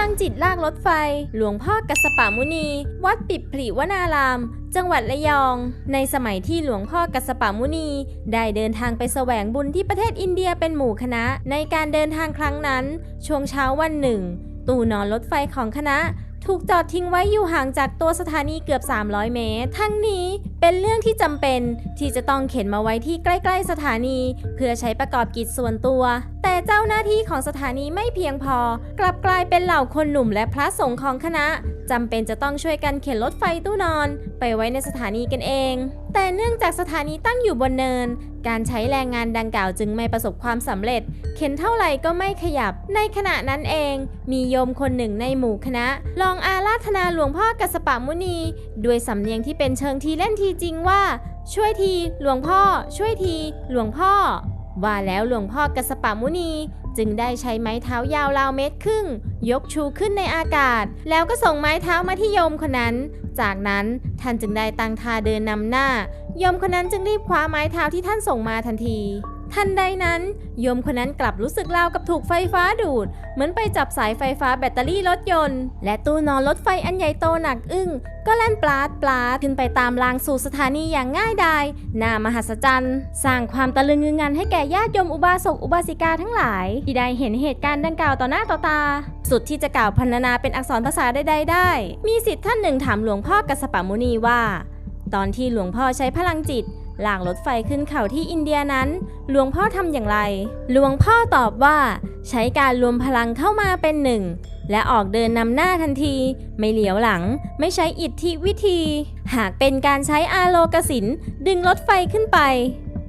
ลังจิตลากรถไฟ หลวงพ่อกัสสปะมุนี วัดปิดผลิวนาราม จังหวัดระยอง ในสมัยที่หลวงพ่อกัสสปะมุนี ได้เดินทางไปแสวงบุญที่ประเทศอินเดียเป็นหมู่คณะ ในการเดินทางครั้งนั้น ช่วงเช้าวันหนึ่ง ตู้นอนรถไฟของคณะถูกจอดทิ้งไว้อยู่ห่างจากตัวสถานีเกือบ 300 เมตร ทั้งนี้ เป็นเรื่องที่จำเป็นที่จะต้องเข็นมาไว้ที่ใกล้ ๆ สถานี เพื่อใช้ประกอบกิจส่วนตัว แต่เจ้าหน้าที่ของสถานีไม่เพียงพอ กลับกลายเป็นเหล่าคนหนุ่มและพระสงฆ์ของคณะจำเป็นจะต้องช่วยกันเข็นรถไฟตู้นอน ไปไว้ในสถานีกันเอง แต่เนื่องจากสถานีตั้งอยู่บนเนิน การใช้แรงงานดังกล่าวจึงไม่ประสบความสำเร็จ เข็นเท่าไหร่ก็ไม่ขยับ ในขณะนั้นเอง มีโยมคนหนึ่งในหมู่คณะ ลองอาราธนาหลวงพ่อกัสสปะมุนี ด้วยสำเนียงที่เป็นเชิงทีเล่นทีจริงว่า ช่วยทีหลวงพ่อ ช่วยทีหลวงพ่อ ว่าแล้วหลวงพ่อกัสสปะมุนี จึงได้ใช้ไม้เท้ายาวราวเมตรครึ่ง ยกชูขึ้นในอากาศ แล้วก็ส่งไม้เท้ามาที่โยมคนนั้น จากนั้นท่านจึงได้ตั้งท่าเดินนำหน้า โยมคนนั้นจึงรีบคว้าไม้เท้าที่ท่านส่งมาทันที ทันใดนั้นโยมคนนั้นกลับรู้สึกราวกับถูกไฟฟ้าดูด เหมือนไปจับสายไฟฟ้าแบตเตอรี่รถยนต์ และตู้นอนรถไฟอันใหญ่โตหนักอึ้ง ก็แล่นปลาดปลาดขึ้นไปตามรางสู่สถานีอย่างง่ายดายน่ามหัศจรรย์ สร้างความตะลึงงึงงันให้แก่ญาติโยมอุบาสกอุบาสิกาทั้งหลาย ที่ได้เห็นเหตุการณ์ดังกล่าวต่อหน้าต่อตา สุดที่จะกล่าวพรรณนาเป็นอักษรภาษาใดๆได้ มีสิทธิ์ท่านหนึ่งถามหลวงพ่อกัสสปะมุนีว่า ตอนที่หลวงพ่อใช้พลังจิต ลางรถไฟขึ้นเขาที่อินเดียนั้น หลวงพ่อทำอย่างไร หลวงพ่อตอบว่า ใช้การรวมพลังเข้ามาเป็นหนึ่ง และออกเดินนำหน้าทันที ไม่เหลียวหลัง ไม่ใช้อิทธิวิธี หากเป็นการใช้อาโลกสินดึงรถไฟขึ้นไป